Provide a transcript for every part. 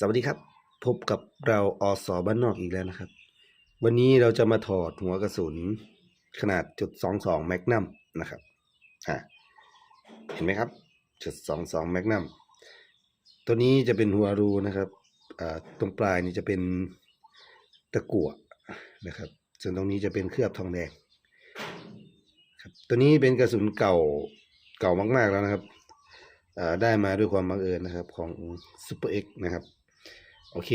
สวัสดีครับ พบกับเราอสอบ้านนอกอีกแล้วนะครับ วันนี้เราจะมาถอดหัวกระสุนขนาดจุดสองสองแมกนัมนะครับอ่าเห็นไหมครับจุดสองสองแมกนัมตัวนี้จะเป็นหัวรูนะครับอ่าตรงปลายนี่จะเป็นตะกั่วนะครับ ส่วนตรงนี้จะเป็นเคลือบทองแดงครับตัวนี้เป็นกระสุนเก่าเก่ามาก ๆแล้วนะครับอ่าได้มาด้วยความบังเอิญนะครับของ Super X นะครับ โอเค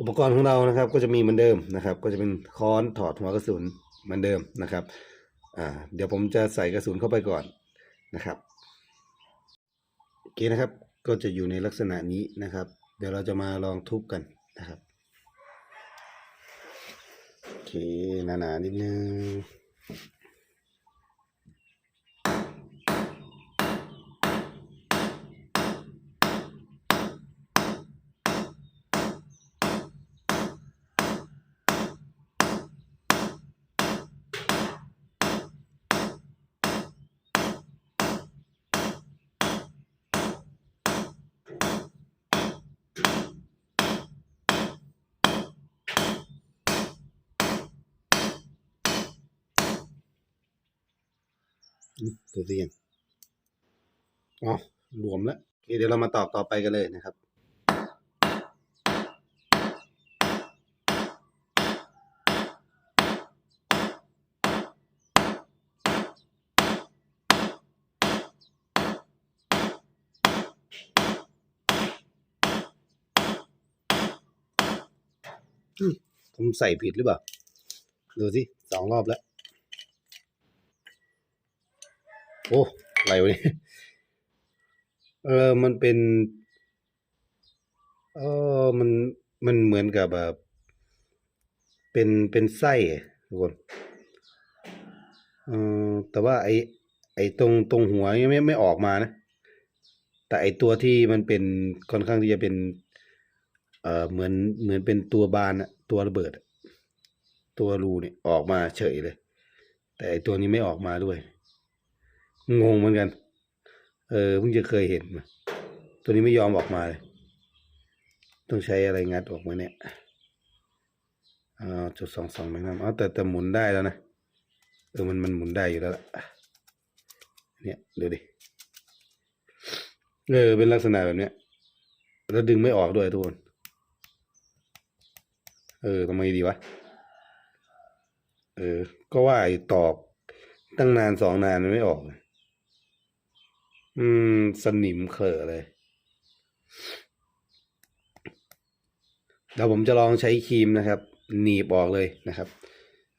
อุปกรณ์ของเรานะครับก็จะมีเหมือนเดิมนะครับ ก็จะเป็นค้อนถอดหัวกระสุนเหมือนเดิมนะครับอ่าเดี๋ยวผมจะใส่กระสุนเข้าไปก่อนนะครับโอเคนะครับก็จะอยู่ในลักษณะนี้นะครับ เดี๋ยวเราจะมาลองทุบกันนะครับโอเคหนาๆนิดนึง อืมตัวเรียนอ๋อรวมแล้วเดี๋ยวเรามาตอบต่อไปกันเลยนะครับผมใส่ผิดหรือเปล่า ดูสิสองรอบแล้ว โอ้อะไรวะเนี่ยเออมันเป็น เออมันมันเหมือนกับแบบเป็นเป็นไส้ทุกคนเออแต่ว่าไอไอตรงตรงหัวยังไม่ไม่ออกมานะ แต่ไอตัวที่มันเป็นค่อนข้างที่จะเป็น เออเหมือนเหมือนเป็นตัวบานอะตัวระเบิด ตัวรูเนี่ยออกมาเฉยเลย แต่ไอตัวนี้ไม่ออกมาด้วย งงเหมือนกัน เออเพิ่งจะเคยเห็น ตัวนี้ไม่ยอมออกมาเลย ต้องใช้อะไรงัดออกมาเนี่ยอ่าจุดสองสองแมกนัมอ๋อแต่แต่หมุนได้แล้วนะ เออมันมันหมุนได้อยู่แล้วล่ะเนี่ยดูดิ เออเป็นลักษณะแบบเนี้ย แล้วดึงไม่ออกด้วยทุกคน เออทำไมดีวะ เออ ก็ว่าไอ้ตอกตั้งนานสองนานมันไม่ออกเลย อืม สนิมเขอะเลย เดี๋ยวผมจะลองใช้ครีมนะครับ หนีบออกเลยนะครับ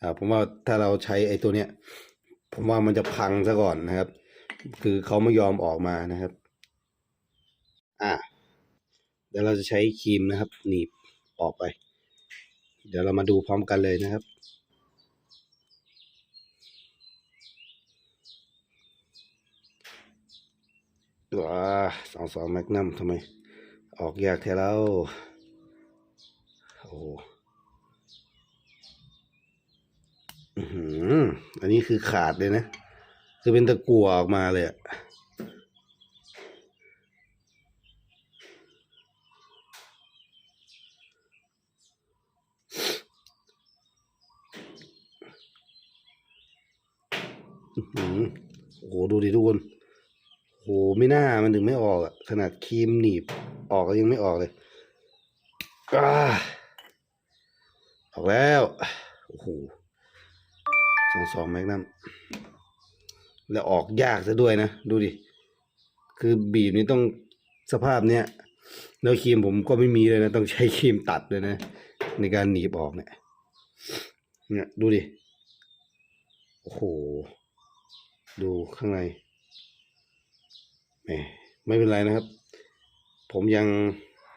อ่า ผมว่าถ้าเราใช้ไอ้ตัวเนี้ย ผมว่ามันจะพังซะก่อนนะครับ คือเขาไม่ยอมออกมานะครับ อ่าเดี๋ยวเราจะใช้ครีมนะครับ หนีบออกไป เดี๋ยวเรามาดูพร้อมกันเลยนะครับ ว้าสองสองแมกนัมทำไม ออกยากแท้แล้ว โอ้โหอันนี้คือขาดเลยนะ คือเป็นตะกั่วออกมาเลยอะอือหือโอ้โหดูดิทุกคน โหไม่น่ามันถึงไม่ออกอะขนาดครีมหนีบออกก็ยังไม่ออกเลยอออกแล้ว โอ้โหสองสองแมกนัมแล้วออกยากซะด้วยนะ ดูดิ คือบีบนี่ต้องสภาพเนี้ยแล้วครีมผมก็ไม่มีเลยนะ ต้องใช้ครีมตัดเลยนะ ในการหนีบออกเนี่ยเนี่ยดูดิ โอ้โห ดูข้างใน แหมไม่เป็นไรนะครับ ผมยัง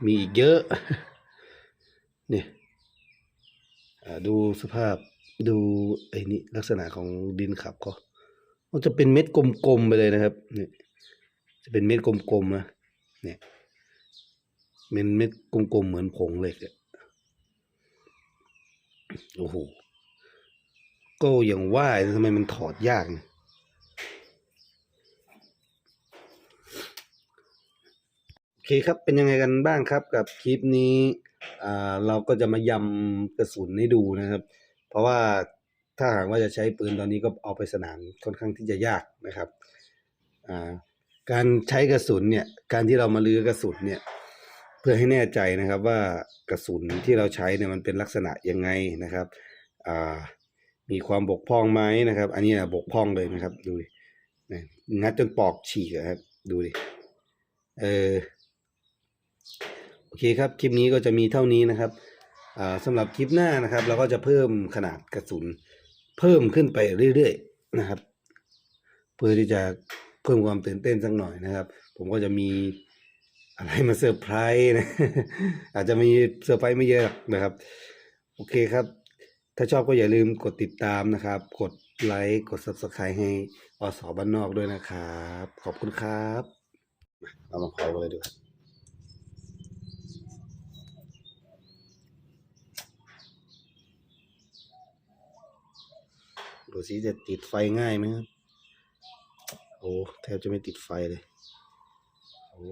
มีอีกเยอะ เนี่ยดูสภาพดูไอ้นี่ลักษณะของดินขับก็มันจะเป็นเม็ดกลมๆไปเลยนะครับเนี่ยจะเป็นเม็ดกลมๆนะเนี่ยเป็นเม็ดกลมๆเหมือนผงเหล็กอะโอ้โหก็อย่างว่าทำไมมันถอดยากเนี่ย โอเคเคครับเป็นยังไงกันบ้างครับกับคลิปนี้อ่าเราก็จะมายำกระสุนให้ดูนะครับ เพราะว่าถ้าหากว่าจะใช้ปืนตอนนี้ก็เอาไปสนามค่อนข้างที่จะยากนะครับอ่าการใช้กระสุนเนี่ยการที่เรามาลื้อกระสุนเนี่ยเพื่อให้แน่ใจนะครับว่ากระสุนที่เราใช้เนี่ยมันเป็นลักษณะยังไงนะครับอ่ามีความบกพร่องไหมนะครับ อันนี้นะบกพร่องเลยนะครับดูดินะงัดจนปอกฉีกครับดูดิเออ เคครับคลิปนี้ก็จะมีเท่านี้นะครับสำหรับคลิปหน้านะครับ เราก็จะเพิ่มขนาดกระสุน เพิ่มขึ้นไปเรื่อยๆนะครับ เพื่อที่จะเพิ่มความตื่นเต้นสักหน่อยนะครับ ผมก็จะมีอะไรมาเซอร์ไพรส์นะอาจจะมีเซอร์ไพรส์ไม่เยอะนะครับ โอเคครับ ถ้าชอบก็อย่าลืมกดติดตามนะครับ กดไลค์กด subscribe ให้อสบ้านนอกด้วยนะครับ ขอบคุณครับ เรามาเผากันเลยดีกว่า ดูสิจะติดไฟง่ายไหมครับ โอ้ แทบจะไม่ติดไฟเลย โอ้